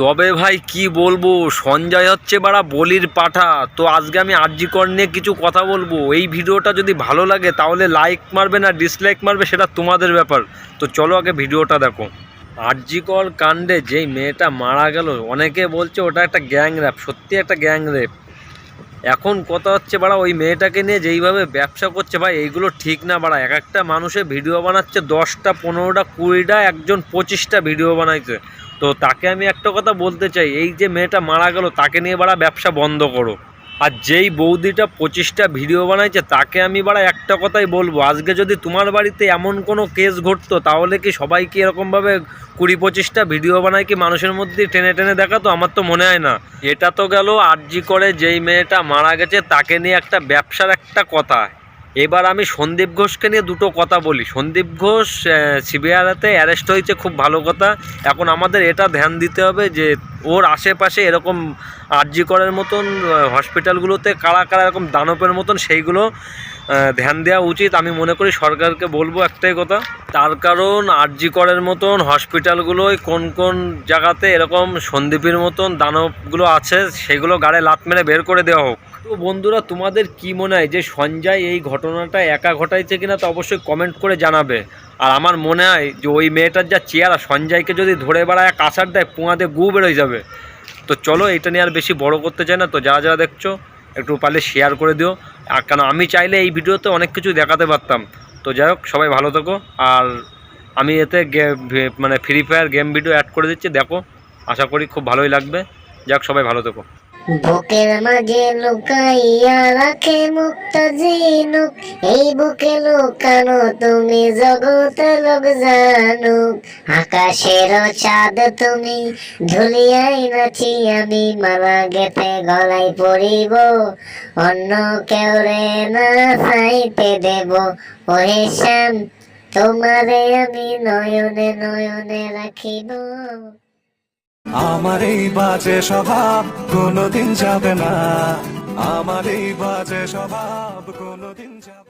তবে ভাই কি বলব? সঞ্জয় হচ্ছে বাড়া বলির পাঠা। তো আজকে আমি আরজিকর নিয়ে কিছু কথা বলব। এই ভিডিওটা যদি ভালো লাগে, তাহলে লাইক মারবে না ডিসলাইক মারবে, সেটা তোমাদের ব্যাপার। তো চলো আগে ভিডিওটা দেখো। আরজিকর কাণ্ডে যেই মেয়েটা মারা গেল, অনেকে বলছে ওটা একটা গ্যাং র্যাপ সত্যি একটা গ্যাং রেপ এখন কথা হচ্ছে, বাড়া, ওই মেয়েটাকে নিয়ে যেইভাবে ব্যবসা করছে, ভাই, এইগুলো ঠিক না, বাড়া। এক একটা মানুষের ভিডিও বানাচ্ছে, দশটা, পনেরোটা, কুড়িটা, একজন পঁচিশটা ভিডিও বানাইছে। তো তাকে আমি একটা কথা বলতে চাই, এই যে মেয়েটা মারা গেল, তাকে নিয়ে, বাড়া, ব্যবসা বন্ধ করো। আর যেই বৌদিটা পঁচিশটা ভিডিও বানাইছে, তাকে আমি বাড়া একটা কথাই বলব, আজকে যদি তোমার বাড়িতে এমন কোনো কেস ঘটতো, তাহলে কি সবাই কি এরকমভাবে কুড়ি পঁচিশটা ভিডিও বানায় কি মানুষের মধ্যে টেনে টেনে দেখাতো? আমার তো মনে হয় না। এটা তো গেল আরজি করে যেই মেয়েটা মারা গেছে, তাকে নিয়ে একটা ব্যবসার একটা কথা। এবার আমি সন্দীপ ঘোষকে নিয়ে দুটো কথা বলি। সন্দীপ ঘোষ সিবিআইতে অ্যারেস্ট হয়েছে, খুব ভালো কথা। এখন আমাদের এটা ধ্যান দিতে হবে যে ওর আশেপাশে এরকম আরজি করার মতন হসপিটালগুলোতে কারা কারা এরকম দানবের মতন সেইগুলো ধ্যান দেওয়া উচিত। আমি মনে করি সরকারকে বলব একটাই কথা, তার কারণ আরজি করের মতন হসপিটালগুলোয় কোন কোন জায়গাতে এরকম সন্দীপের মতন দানবগুলো আছে, সেগুলো গাড়ে লাত মেরে বের করে দেওয়া হোক। তো বন্ধুরা, তোমাদের কি মনে হয় যে সঞ্জয় এই ঘটনাটা একা ঘটাইছে কিনা তো অবশ্যই কমেন্ট করে জানাবে। আর আমার মনে হয় যে ওই মেয়েটার যা চেয়ারা সঞ্জয়কে যদি ধরে বেড়ায় কাঁচার দেয় পোঁয়াতে গু বেরোয় যাবে। তো চলো, এটা নিয়ে আর বেশি বড় করতে চাই না। তো যারা যারা দেখছ, একটু পারলে শেয়ার করে দিও। আর কেন, আমি চাইলে এই ভিডিওতে অনেক কিছু দেখাতে পারতাম। তো যাই হোক, সবাই ভালো থাকো। আর আমি এতে মানে free fire game video add করে দিচ্ছি। দেখো, আশা করি খুব ভালোই লাগবে। যাক সবাই ভালো থেকো। বুকের মাঝে লুকাইয়া রাখে মুক্ত জিনুক এই বুকে লুকানো তুমি জগতে লোক জানুক। আকাশের চাঁদ তুমি ধুলিয়াই নাচি, আমি মালা গেতে গলাই পড়িব। অন্য কেউ রে না চাইতে দেব। ওহে শ্যাম, তোমারে আমি নয়নে নয়নে রাখিব। আমার এই বাজে স্বভাব কোনোদিন যাবে না। আমার এই বাজে স্বভাব কোনোদিন যাবে